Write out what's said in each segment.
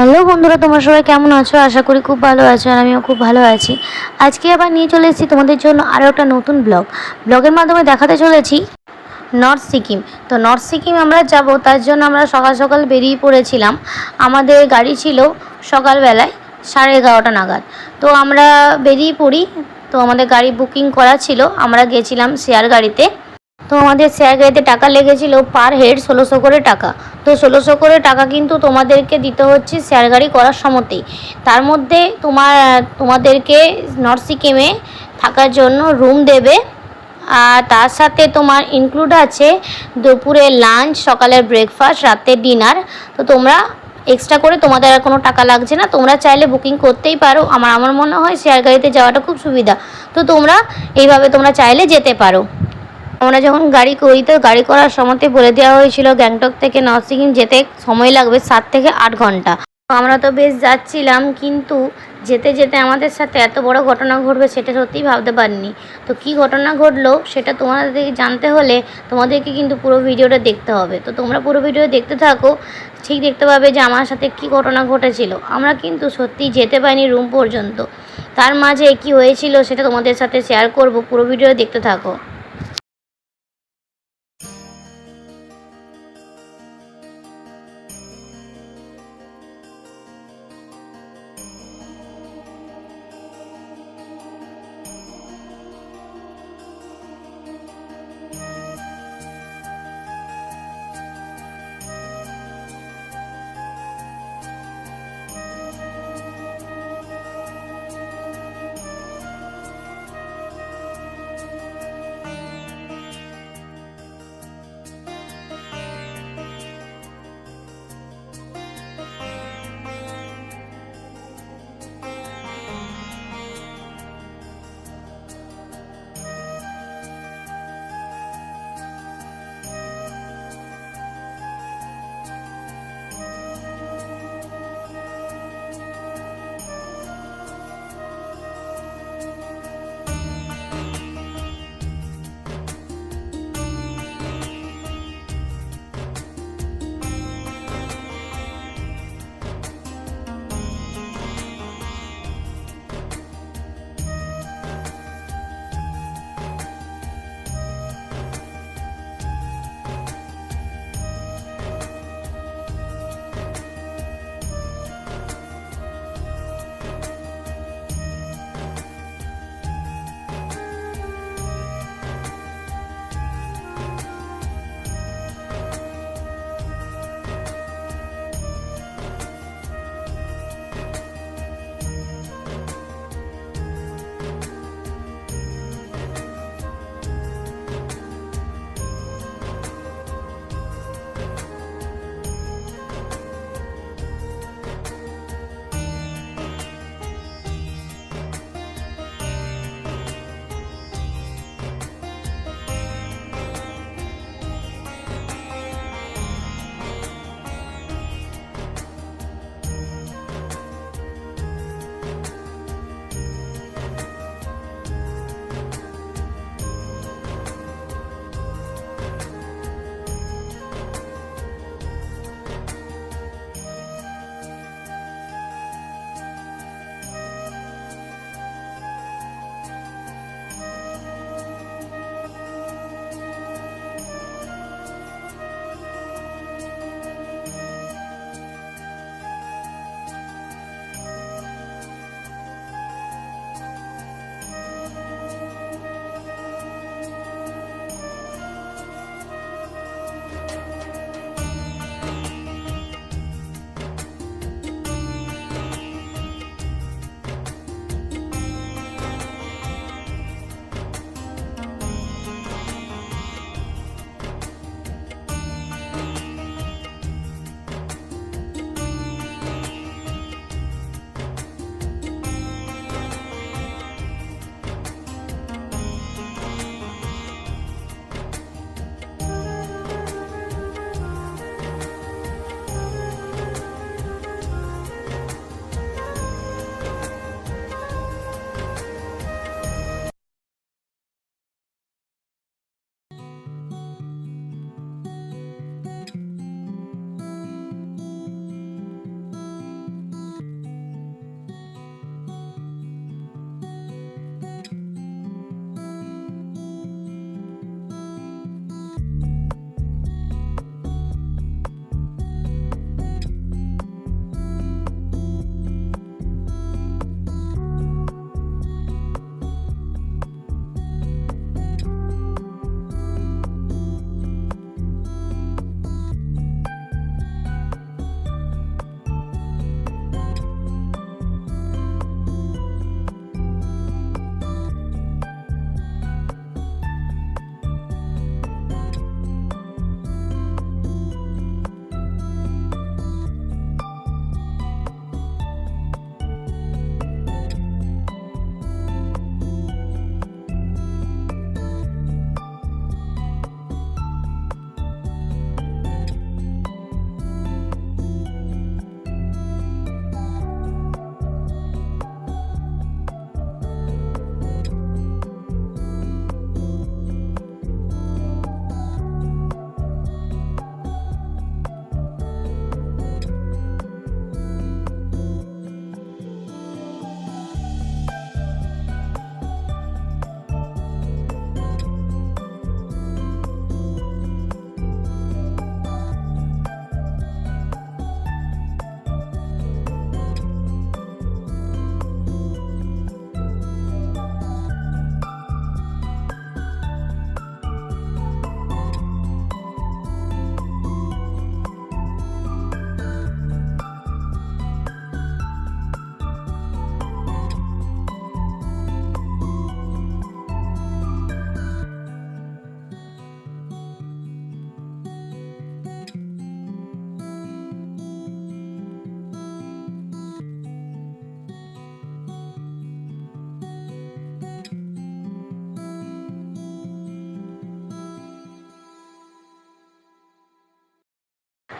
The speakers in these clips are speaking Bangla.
হ্যালো বন্ধুরা, তোমরা সবাই কেমন আছো? আশা করি খুব ভালো আছো আর আমিও খুব ভালো আছি। আজকে আবার নিয়ে চলে এসেছি তোমাদের জন্য আরও একটা নতুন ব্লগ। ব্লগের মাধ্যমে দেখাতে চলেছি নর্থ সিকিম। তো নর্থ সিকিম আমরা যাব, তার জন্য আমরা সকাল সকাল বেরিয়ে পড়েছিলাম। আমাদের গাড়ি ছিল সকালবেলায় সাড়ে এগারোটা নাগাদ। তো আমরা বেরিয়ে পড়ি, তো আমাদের গাড়ি বুকিং করা ছিল। আমরা গেছিলাম শেয়ার গাড়িতে। তো আমাদের শেয়ার গাড়িতে টাকা লেগেছিল, পার হেড ষোলোশো করে টাকা। তো ষোলোশো করে টাকা কিন্তু তোমাদেরকে দিতে হচ্ছে শেয়ার গাড়ি করার সময়তেই তার মধ্যে তোমার তোমাদেরকে নর্থ সিকিমে থাকার জন্য রুম দেবে। আর তার সাথে তোমার ইনক্লুড আছে দুপুরে লাঞ্চ সকালের ব্রেকফাস্ট রাতের ডিনার তো তোমরা এক্সট্রা করে তোমাদের আর কোনো টাকা লাগছে না। তোমরা চাইলে বুকিং করতেই পারো। আমার আমার মনে হয় শেয়ার গাড়িতে যাওয়াটা খুব সুবিধা। তো তোমরা এইভাবে তোমরা চাইলে যেতে পারো। আমরা যখন গাড়ি করি, তো গাড়ি করার সময়তে বলে দেওয়া হয়েছিল গ্যাংটক থেকে নর্থ সিকিম যেতে সময় লাগবে সাত থেকে আট ঘণ্টা। আমরা তো বেশ যাচ্ছিলাম, কিন্তু যেতে যেতে আমাদের সাথে এত বড় ঘটনা ঘটবে সেটা সত্যিই ভাবতে পারিনি। তো কি ঘটনা ঘটলো সেটা তোমাদের জানতে হলে তোমাদেরকে কিন্তু পুরো ভিডিওটা দেখতে হবে। তো তোমরা পুরো ভিডিও দেখতে থাকো, ঠিক দেখতে পাবে যে আমার সাথে কি ঘটনা ঘটেছিল। আমরা কিন্তু সত্যি যেতে পারিনি রুম পর্যন্ত। তার মাঝে কি হয়েছিল সেটা তোমাদের সাথে শেয়ার করব, পুরো ভিডিও দেখতে থাকো।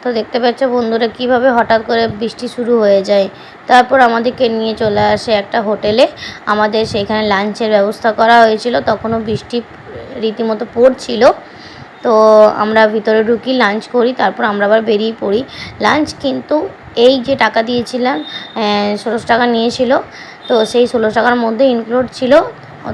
তো দেখতে পাচ্ছ বন্ধুরা কীভাবে হঠাৎ করে বৃষ্টি শুরু হয়ে যায়। তারপর আমাদেরকে নিয়ে চলে আসে একটা হোটেলে। আমাদের সেখানে লাঞ্চের ব্যবস্থা করা হয়েছিল। তখনও বৃষ্টি রীতিমতো পড়ছিল। তো আমরা ভিতরে ঢুকি, লাঞ্চ করি, তারপর আমরা আবার বেরিয়ে পড়ি। লাঞ্চ কিন্তু এই যে টাকা দিয়েছিলাম ষোলোশো টাকা নিয়েছিল। তো সেই ষোলোশো টাকার মধ্যে ইনক্লুড ছিল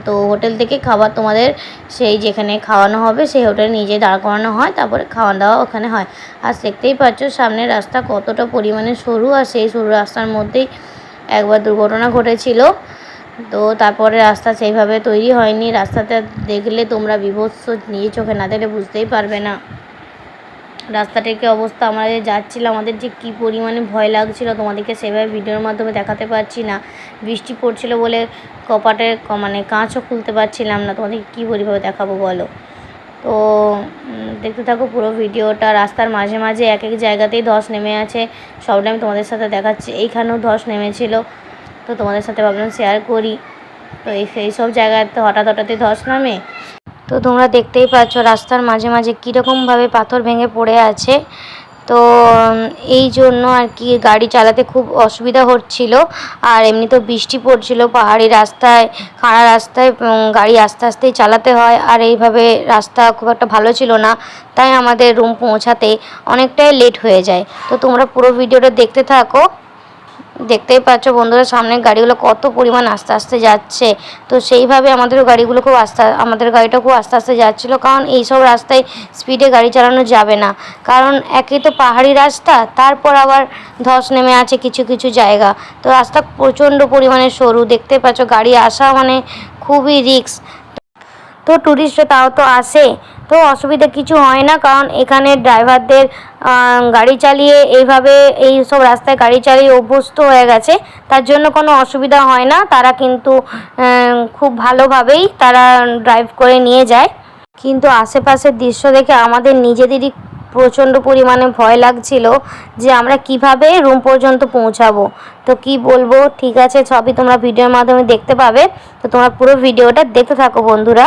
তো হোটেল থেকে খাবার তোমাদের সেই যেখানে খাওয়ানো হবে, সেই হোটেলে নিজে দাঁড় করানো হয়, তারপরে খাওয়া দাওয়া ওখানে হয়। আর দেখতেই পাচ্ছ সামনের রাস্তা কতটা পরিমাণে সরু, আর সেই সরু রাস্তার মধ্যেই একবার দুর্ঘটনা ঘটেছিল। তো তারপরে রাস্তা সেইভাবে তৈরি হয়নি। রাস্তাটা দেখলে তোমরা বিভৎস নিজে চোখে না দেখলে বুঝতেই পারবে না। রাস্তাটার কি অবস্থা? আমরা যে যাচ্ছিলাম, আমাদের যে কী পরিমাণে ভয় লাগছিল, তোমাদেরকে সেভাবে ভিডিওর মাধ্যমে দেখাতে পারছি না। বৃষ্টি পড়ছিল বলে কপাটের মানে কাঁচও খুলতে পারছিলাম না। তোমাদেরকে কী পরিভাবে দেখাবো বলো? তো দেখতে থাকো পুরো ভিডিওটা। রাস্তার মাঝে মাঝে এক এক জায়গাতেই ধস নেমে আছে। সবটা আমি তোমাদের সাথে দেখাচ্ছি। এইখানেও ধস নেমেছিল। তো তোমাদের সাথে ভাবলাম শেয়ার করি। তো এই সেই সব জায়গায় তো হঠাৎ হঠাৎই ধস নামে। তো তোমরা দেখতেই পাচ্ছ রাস্তার মাঝে মাঝে কীরকমভাবে পাথর ভেঙে পড়ে আছে। তো এই জন্য আর কি গাড়ি চালাতে খুব অসুবিধা হচ্ছিল। আর এমনি তো বৃষ্টি পড়ছিল, পাহাড়ি রাস্তায়, খাড়া রাস্তায় গাড়ি আস্তে আস্তেই চালাতে হয়। আর এইভাবে রাস্তা খুব একটা ভালো ছিল না, তাই আমাদের রুম পৌঁছাতে অনেকটাই লেট হয়ে যায়। তো তোমরা পুরো ভিডিওটা দেখতে থাকো। দেখতেই পাচ্ছ বন্ধুরা সামনের গাড়িগুলো কত পরিমাণ আস্তে আস্তে যাচ্ছে। তো সেইভাবে আমাদের গাড়িগুলো খুব আস্তে, আমাদের গাড়িটা খুব আস্তে আস্তে যাচ্ছিল, কারণ এই সব রাস্তায় স্পিডে গাড়ি চালানো যাবে না। কারণ একে তো পাহাড়ি রাস্তা, তারপর আবার ধস নেমে আছে কিছু কিছু জায়গা। তো রাস্তা প্রচণ্ড পরিমাণে সরু, দেখতে পাচ্ছ গাড়ি আসা মানে খুবই রিস্ক তো ট্যুরিস্টরা তাও তো আসে। তো অসুবিধা কিছু হয় না, কারণ এখানে ড্রাইভারদের গাড়ি চালিয়ে এইভাবে এই সব রাস্তায় গাড়ি চালিয়ে অভ্যস্ত হয়ে গেছে। তার জন্য কোনো অসুবিধা হয় না, তারা কিন্তু খুব ভালোভাবেই তারা ড্রাইভ করে নিয়ে যায়। কিন্তু আশেপাশের দৃশ্য দেখে আমাদের নিজেদেরই প্রচণ্ড পরিমাণে ভয় লাগছিল যে আমরা কীভাবে রুম পর্যন্ত পৌঁছাবো। তো কি বলব? ঠিক আছে, সবই তোমরা ভিডিওর মাধ্যমে দেখতে পাবে। তো তোমরা পুরো ভিডিওটা দেখতে থাকো বন্ধুরা।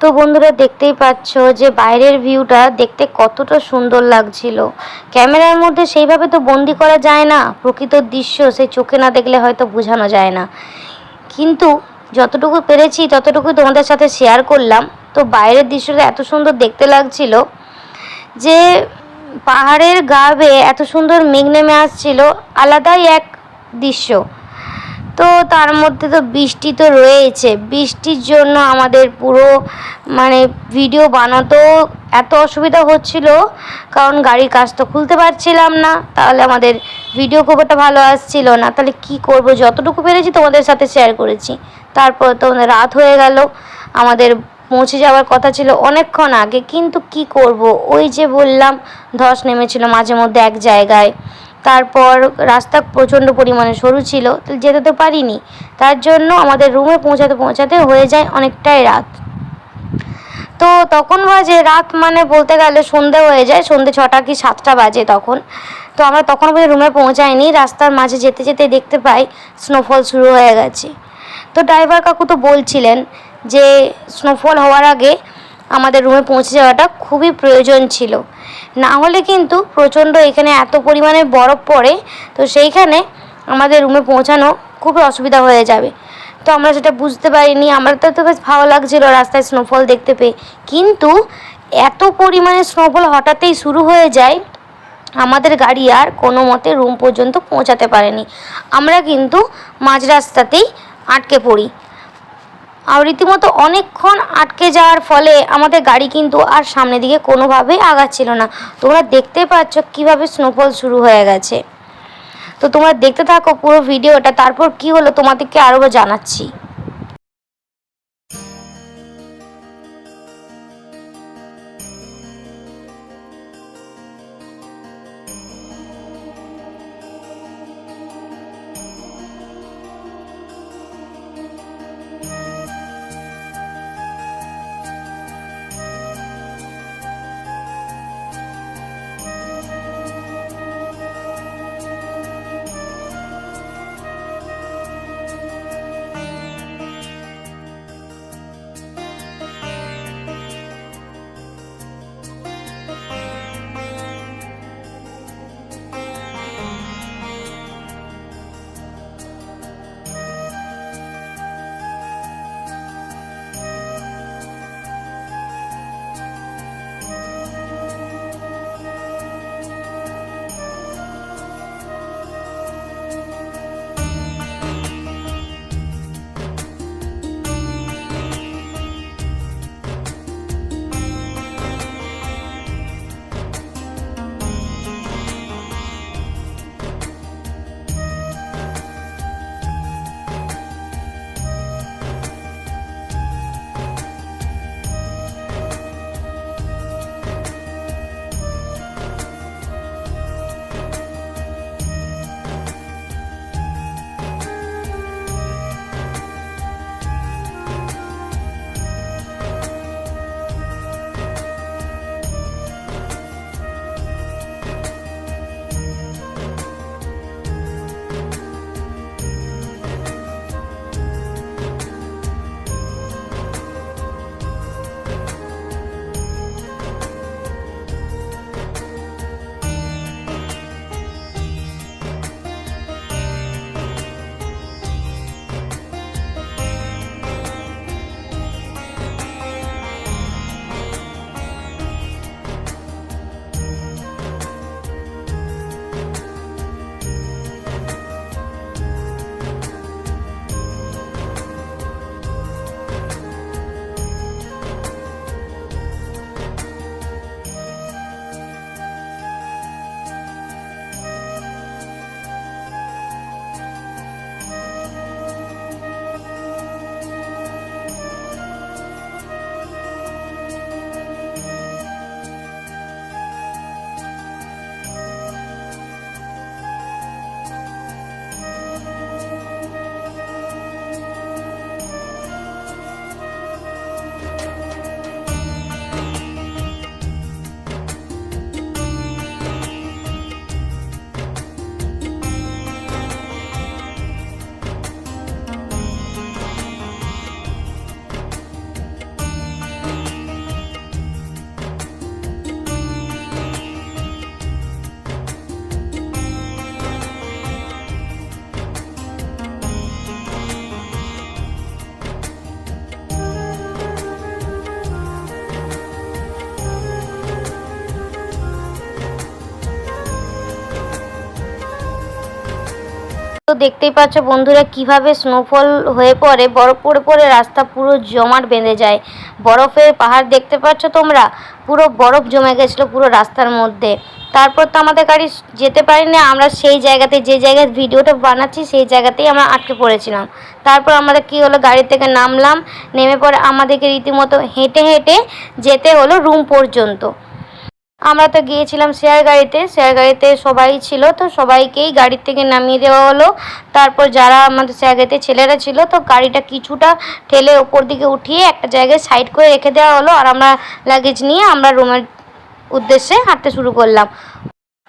তো বন্ধুরা দেখতেই পাচ্ছ যে বাইরের ভিউটা দেখতে কতটা সুন্দর লাগছিল। ক্যামেরার মধ্যে সেইভাবে তো বন্দি করা যায় না, প্রকৃত দৃশ্য সে চোখে না দেখলে হয়তো বোঝানো যায় না। কিন্তু যতটুকু পেরেছি, ততটুকু তোমাদের সাথে শেয়ার করলাম। তো বাইরের দৃশ্যটা এত সুন্দর দেখতে লাগছিল যে পাহাড়ের গা বেয়ে এত সুন্দর মেঘ নেমে আসছিল, আলাদাই এক দৃশ্য। তো তার মধ্যে তো বৃষ্টি তো রয়েছে। বৃষ্টির জন্য আমাদের পুরো মানে ভিডিও বানাতেও এত অসুবিধা হচ্ছিল, কারণ গাড়ির কাজ তো খুলতে পারছিলাম না। তাহলে আমাদের ভিডিও খুব একটা ভালো আসছিল না। তাহলে কি করব? যতটুকু পেরেছি তোমাদের সাথে শেয়ার করেছি। তারপর তো রাত হয়ে গেল। আমাদের পৌঁছে যাওয়ার কথা ছিল অনেকক্ষণ আগে। কিন্তু কি করব? ওই যে বললাম, ধস নেমেছিল মাঝে মধ্যে এক জায়গায়। তারপর রাস্তা প্রচণ্ড পরিমাণে সরু ছিল যেতে তো পারিনি। তার জন্য আমাদের রুমে পৌঁছাতে পৌঁছাতে হয়ে যায় অনেকটাই রাত। তো তখন বাজে, রাত মানে বলতে গেলে সন্ধে হয়ে যায়, সন্ধে ছটা কি সাতটা বাজে তখন। তো আমরা তখন পর্যন্ত রুমে পৌঁছাইনি, রাস্তার মাঝে যেতে যেতে দেখতে পাই স্নোফল শুরু হয়ে গেছে। তো ড্রাইভার কাকু তো বলছিলেন যে স্নোফল হওয়ার আগে আমাদের রুমে পৌঁছে যাওয়াটা খুবই প্রয়োজন ছিল। না হলে কিন্তু প্রচণ্ড এখানে এত পরিমাণে বরফ পড়ে, তো সেইখানে আমাদের রুমে পৌঁছানো খুবই অসুবিধা হয়ে যাবে। তো আমরা সেটা বুঝতে পারিনি, আমার তো তো বেশ ভালো লাগছিল রাস্তায় স্নোফল দেখতে পেয়ে। কিন্তু এত পরিমাণে স্নোফল হঠাৎই শুরু হয়ে যায়, আমাদের গাড়ি আর কোনো মতে রুম পর্যন্ত পৌঁছাতে পারেনি। আমরা কিন্তু মাঝ রাস্তাতেই আটকে পড়ি। আর রীতিমতো অনেকক্ষণ আটকে যাওয়ার ফলে আমাদের গাড়ি কিন্তু আর সামনের দিকে কোনোভাবেই আগাচ্ছিল না। তোমরা দেখতে পাচ্ছ কীভাবে স্নোফল শুরু হয়ে গেছে। তো তোমরা দেখতে থাকো পুরো ভিডিওটা, তারপর কি হলো তোমাদেরকে আরও জানাচ্ছি। তো দেখতেই পাচ্ছ বন্ধুরা কীভাবে স্নোফল হয়ে পড়ে, বরফ পড়ে পড়ে রাস্তা পুরো জমাট বেঁধে যায়। বরফের পাহাড় দেখতে পাচ্ছ তোমরা? পুরো বরফ জমে গেছিল পুরো রাস্তার মধ্যে। তারপর তো আমাদের গাড়ি যেতে পারি না আমরা সেই জায়গাতে, যে জায়গায় ভিডিওটা বানাচ্ছি সেই জায়গাতেই আমরা আটকে পড়েছিলাম। তারপর আমাদের কি হলো, গাড়ি থেকে নামলাম, নেমে পরে আমাদেরকে রীতিমতো হেঁটে হেঁটে যেতে হলো রুম পর্যন্ত। আমরা তো গিয়েছিলাম শেয়ার গাড়িতে শেয়ার গাড়িতে সবাই ছিল, তো সবাইকেই গাড়ির থেকে নামিয়ে দেওয়া হলো। তারপর যারা আমাদের শেয়ার গাড়িতে ছেলেরা ছিল, তো গাড়িটা কিছুটা ঠেলে ওপর দিকে উঠিয়ে একটা জায়গায় সাইড করে রেখে দেওয়া হলো, আর আমরা লাগেজ নিয়ে আমরা রুমের উদ্দেশ্যে হাঁটতে শুরু করলাম।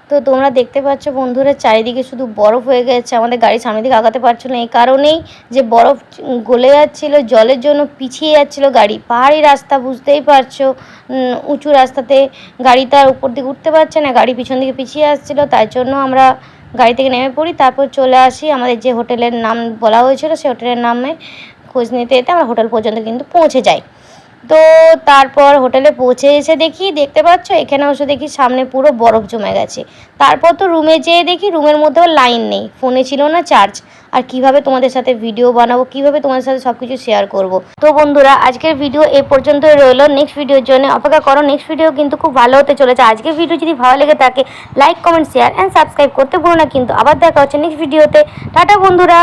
তো তোমরা দেখতে পাচ্ছ বন্ধুরা, চারিদিকে শুধু বরফ হয়ে গেছে। আমাদের গাড়ি সামনের দিকে আগাতে পারছিল না, এই কারণেই যে বরফ গলে যাচ্ছিল, জলের জন্য পিছিয়ে যাচ্ছিল গাড়ি। পাহাড়ি রাস্তা, বুঝতেই পারছ। উঁচু রাস্তাতে গাড়ি তার উপর দিকে উঠতে পারছে না, গাড়ি পিছন দিকে পিছিয়ে আসছিল, তাই জন্য আমরা গাড়ি থেকে নেমে পড়ি। তারপর চলে আসি আমাদের যে হোটেলের নাম বলা হয়েছিল, সেই হোটেলের নামে খোঁজ নিতে যেতে আমরা হোটেল পর্যন্ত কিন্তু পৌঁছে যাই। তো তারপর হোটেলে পৌঁছে এসে দেখি, দেখতে পাচ্ছ? এখানে অবশ্য দেখি সামনে পুরো বরফ জমে গেছে। তারপর তো রুমে যেয়ে দেখি রুমের মধ্যেও লাইন নেই, ফোনে ছিল না চার্জ। আর কীভাবে তোমাদের সাথে ভিডিও বানাবো, কীভাবে তোমাদের সাথে সব কিছু শেয়ার করব? তো বন্ধুরা, আজকের ভিডিও এ পর্যন্ত রইল। নেক্সট ভিডিওর জন্য অপেক্ষা করো। নেক্সট ভিডিও কিন্তু খুব ভালো হতে চলেছে। আজকের ভিডিও যদি ভালো লেগে থাকে like comment share and subscribe করতে ভুলো না। কিন্তু আবার দেখা হচ্ছে নেক্সট ভিডিওতে টাটা বন্ধুরা!